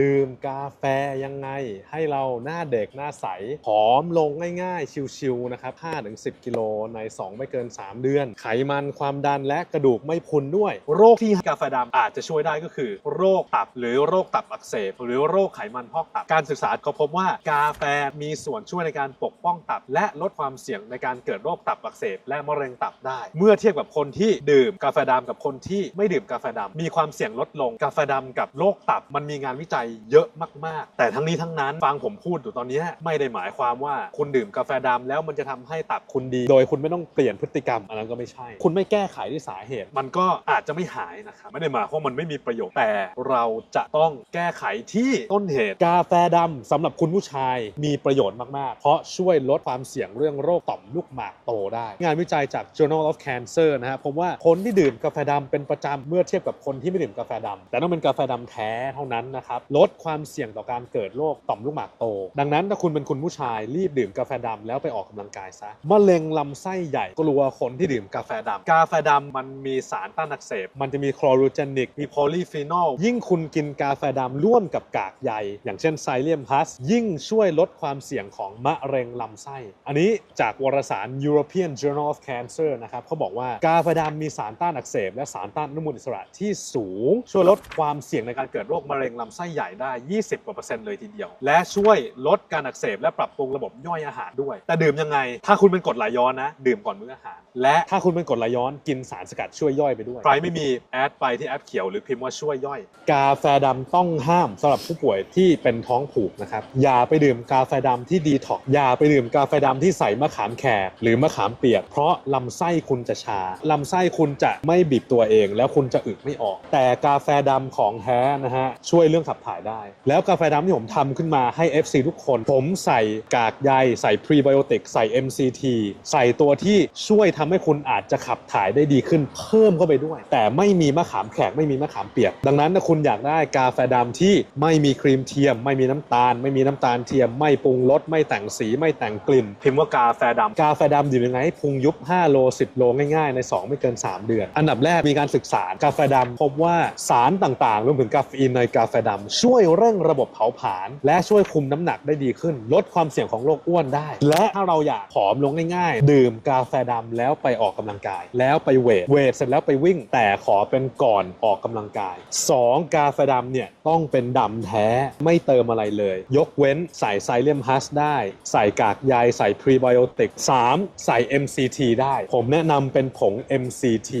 ดื่มกาแฟยังไง ให้เราหน้าเด็กหน้าใสผอมลงง่ายๆ ชิวๆนะครับ 5-10 กิโลใน 2 ไม่เกิน 3 เดือน ไขมันความดันและกระดูกไม่พุนด้วย โรคที่กาแฟดำอาจจะช่วยได้ก็คือ โรคตับหรือโรคตับอักเสบ หรือโรคไขมันพอกตับ การศึกษาก็พบว่ากาแฟมีส่วนช่วยในการปกป้องตับ และลดความเสี่ยงในการเกิดโรคตับอักเสบ และมะเร็งตับได้ เมื่อเทียบกับคนที่ดื่มกาแฟดำกับคนที่ไม่ดื่มกาแฟดำมีความเสี่ยงลดลงกาแฟดำกับโรคตับมันมีงานวิจัยเยอะมาก ๆ แต่ทั้งนี้ทั้งนั้นฟังผมพูดอยู่ตอนนี้ไม่ได้หมายความว่าคุณดื่มกาแฟดำแล้วมันจะทำให้ตับคุณดี โดยคุณไม่ต้องเปลี่ยนพฤติกรรมอันนั้นก็ไม่ใช่ คุณไม่แก้ไขที่สาเหตุ มันก็อาจจะไม่หายนะครับไม่ได้หมายความมันไม่มีประโยชน์แต่เราจะต้องแก้ไขที่ต้นเหตุ กาแฟดำสำหรับคุณผู้ชายมีประโยชน์มาก ๆ เพราะช่วยลดความเสี่ยงเรื่องโรคต่อมลูกหมากโตได้ งานวิจัยจาก Journal of Cancer นะฮะพบว่าคนที่ดื่มกาแฟดำเป็นประจำเมื่อเทียบกับคนที่ไม่ดื่มกาแฟดำแต่ต้องเป็นกาแฟดำแท้เท่านั้นนะครับลดความเสี่ยงต่อการเกิดโรคต่อมลูกหมากโต ดังนั้นถ้าคุณเป็นคุณผู้ชายรีบดื่มกาแฟดำแล้วไปออกกำลังกายซะมะเร็งลำไส้ใหญ่กลัวคนที่ดื่มกาแฟดำกาแฟดำมันมีสารต้านอักเสบ มันจะมีคลอโรเจนิกมีโพลีฟีนอลยิ่งคุณกินกาแฟดำร่วมกับกากใยอย่างเช่นไซเลียมพลัสยิ่งช่วยลดความเสี่ยงของมะเร็งลำไส้ อันนี้จากวารสาร European Journal of Cancer นะครับเขาบอกว่ากาแฟดำมีสารต้านอักเสบ และสารต้านอนุมูลอิสระที่สูง ช่วยลดความเสี่ยงในการเกิดโรคมะเร็งลำไส้ใหญ่ได้ 20กว่าเปอร์เซ็นต์เลยทีเดียว และช่วยลดการอักเสบและปรับปรุงระบบย่อยอาหารด้วย แต่ดื่มยังไง ถ้าคุณเป็นกรดไหลย้อนนะ ดื่มก่อนมื้ออาหาร และถ้าคุณเป็นกรดไหลย้อนกินสารสกัดช่วยย่อยไปด้วย ใครไม่มีแอดไปที่แอปเขียวหรือพิมพ์ว่าช่วยย่อย กาแฟดำต้องห้ามสำหรับผู้ป่วยที่เป็นท้องผูกนะครับ อย่าไปดื่มกาแฟดำที่ดีท็อกอย่าไปดื่มกาแฟดำที่ใส่มะขามแขกหรือมะขามเปียก เพราะลำไส้คุณจะชาลำไส้คุณจะไม่บีบตัวเอง แล้วคุณจะอึไม่ออก แต่กาแฟดำของแท้นะฮะช่วยเรื่องขับถ่ายได้ แล้วกาแฟดำที่ผมทำขึ้นมาให้ FC ทุกคน ผมใส่กากใยใส่พรีไบโอติกใส่ MCT ใส่ตัวที่ช่วยทำให้คุณอาจจะขับถ่ายได้ดีขึ้นเพิ่มเข้าไปด้วย แต่ไม่มีมะขามแขกไม่มีมะขามเปียก ดังนั้นถ้าคุณอยากได้กาแฟดำที่ไม่มีครีมเทียม ไม่มีน้ำตาล ไม่มีน้ำตาลเทียม ไม่ปรุงรสไม่แต่งสีไม่แต่งกลิ่น พิมพ์ว่ากาแฟดำกาแฟดำอยู่ยังไงให้พุงยุบ 5 โล 10 โลง่ายๆ ใน 2 ไม่เกิน 3 เดือน อันดับแรกมีการศึกษากาแฟดำพบว่าสารต่างๆรวมถึงกาเฟอีนในกาแฟดำช่วยเร่งระบบเผาผลาญและช่วยคุมน้ำหนักได้ดีขึ้น ลดความเสี่ยงของโรคอ้วนได้ และถ้าเราอยากผอมลงง่ายๆ ดื่มกาแฟดำแล้วไปออกกำลังกาย แล้วไปเวทเวทเสร็จแล้วไปวิ่ง แต่ขอเป็นก่อนออกกำลังกาย 2. กาแฟดำเนี่ยต้องเป็นดำแท้ไม่เติมอะไรเลย ยกเว้นใส่ไซเลียมฮัสได้ ใส่กากใยใส่พรีไบโอติก 3. ใส่ MCT ได้ ผมแนะนำเป็นผง MCT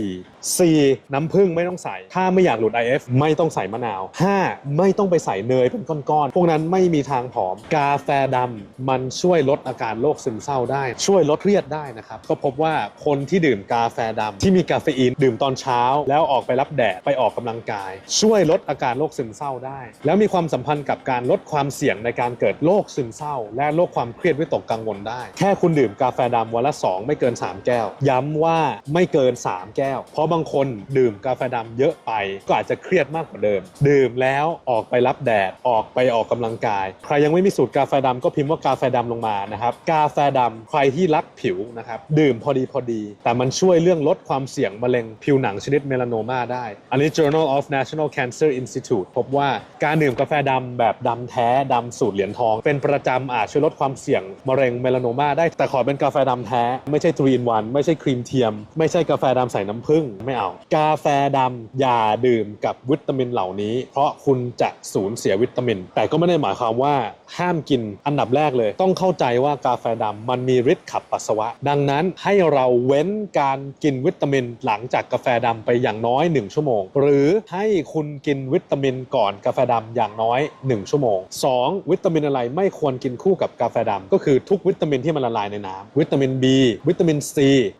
4. น้ำผึ้งไม่ต้องใส่ ถ้าไม่อยากหลุด IF ไม่ต้องใส่มะนาว 5. ไม่ต้องไปใส่เนยเป็นก้อนๆ พวกนั้นไม่มีทางผอม กาแฟดำมันช่วยลดอาการโรคซึมเศร้าได้ ช่วยลดเครียดได้นะครับ ก็พบว่าคนที่ดื่มกาแฟดำที่มีกาเฟอีนดื่มตอนเช้า แล้วออกไปรับแดดไปออกกำลังกาย ช่วยลดอาการโรคซึมเศร้าได้ แล้วมีความสัมพันธ์กับการลดความเสี่ยงในการเกิดโรคซึมเศร้า และโรคความเครียดวิตกกังวลได้ แค่คุณดื่มกาแฟดำวันละ 2 ไม่เกิน 3 แก้ว ย้ำว่าไม่เกิน 3 แก้ว เพราะบางคนดื่มกาแฟดำเยอะไปก็อาจจะเครียดมากกว่าเดิม ดื่มแล้วออกไปรับแดดออกไปออกกำลังกาย ใครยังไม่มีสูตรกาแฟดำก็พิมพ์ว่ากาแฟดำลงมานะครับกาแฟดำใครที่รักผิวนะครับดื่มพอดีพอดี แต่มันช่วยเรื่องลดความเสี่ยงมะเร็งผิวหนังชนิดเมลานโนมาได้ อันนี้ Journal of National Cancer Institute พบว่าการดื่มกาแฟดำแบบดำแท้ดำสูตรเหรียญทอง เป็นประจำอาจช่วยลดความเสี่ยงมะเร็งเมลานโนมาได้แต่ขอเป็นกาแฟดำแท้ ไม่ใช่3 in 1ไม่ใช่ครีมเทียม ไม่ใช่กาแฟดำใส่น้ำผึ้งไม่เอา กาแฟดำอย่าดื่มกับวิตามินเหล่านี้ เพราะคุณจะสูญเสียวิตามิน แต่ก็ไม่ได้หมายความว่าห้ามกินอันดับแรกเลย ต้องเข้าใจว่ากาแฟดำมันมีฤทธิ์ขับปัสสาวะ ดังนั้นให้เราเว้นการกินวิตามิน หลังจากกาแฟดำไปอย่างน้อย 1 ชั่วโมง หรือให้คุณกินวิตามินก่อนกาแฟดำอย่างน้อย 1 ชั่วโมง 2. วิตามินอะไรไม่ควรกินคู่กับกาแฟดำก็คือทุกวิตามินที่มันละลายในน้ำวิตามิน B วิตามิน C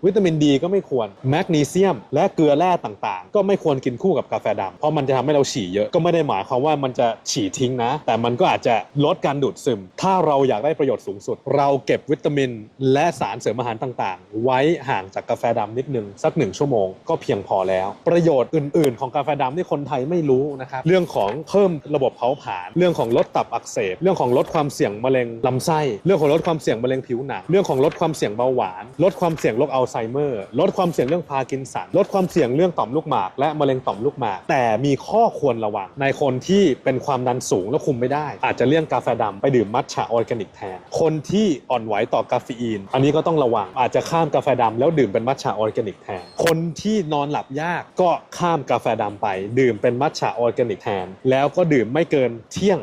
วิตามิน D ก็ไม่ควรแมกนีเซียม และเกลือแร่ต่างๆ ก็ไม่ควรกินคู่กับกาแฟดำเพราะมันจะทำให้เราฉี่เยอะก็ไม่ได้หมายความว่ามันจะฉี่ทิ้งนะ แต่มันก็อาจจะลดการดูดซึม ถ้าเราอยากได้ประโยชน์สูงสุด เราเก็บวิตามิน และสารเสริมอาหารต่างๆ ไว้ห่างจากกาแฟดำนิดนึงสักหนึ่งชั่วโมงก็เพียงพอแล้ว ประโยชน์อื่น ๆ ของกาแฟดำที่คนไทยไม่รู้นะครับเรื่องของเพิ่มระบบเผาผลาญเรื่องของลดตับอักเสบ เรื่องของลดความเสี่ยงมะเร็งลำไส้เรื่องของลดความเสี่ยงมะเร็งผิวหนังเรื่องของลดความเสี่ยงเบาหวาน ลดความเสี่ยงโรคอัลไซเมอร์ลดความเสี่ยงเรื่องพาร์กินสันลดความเสี่ยงเรื่องต่อมลูกหมาก และมะเร็งต่อมลูกหมาก แต่มีข้อควรระวังในคนที่เป็นความดันสูงแล้วคุมไม่ได้ อาจจะเลี่ยงกาแฟดำไปดื่มมัทฉะออร์แกนิกแทน คนที่อ่อนไหวต่อกาเฟอีน อันนี้ก็ต้องระวัง อาจจะข้ามกาแฟดำแล้วดื่มเป็นมัทฉะออร์แกนิกแทน คนที่นอนหลับยากก็ข้ามกาแฟดำไป ดื่มเป็นมัทฉะออร์แกนิกแทน แล้วก็ดื่มไม่เกินเที่ยง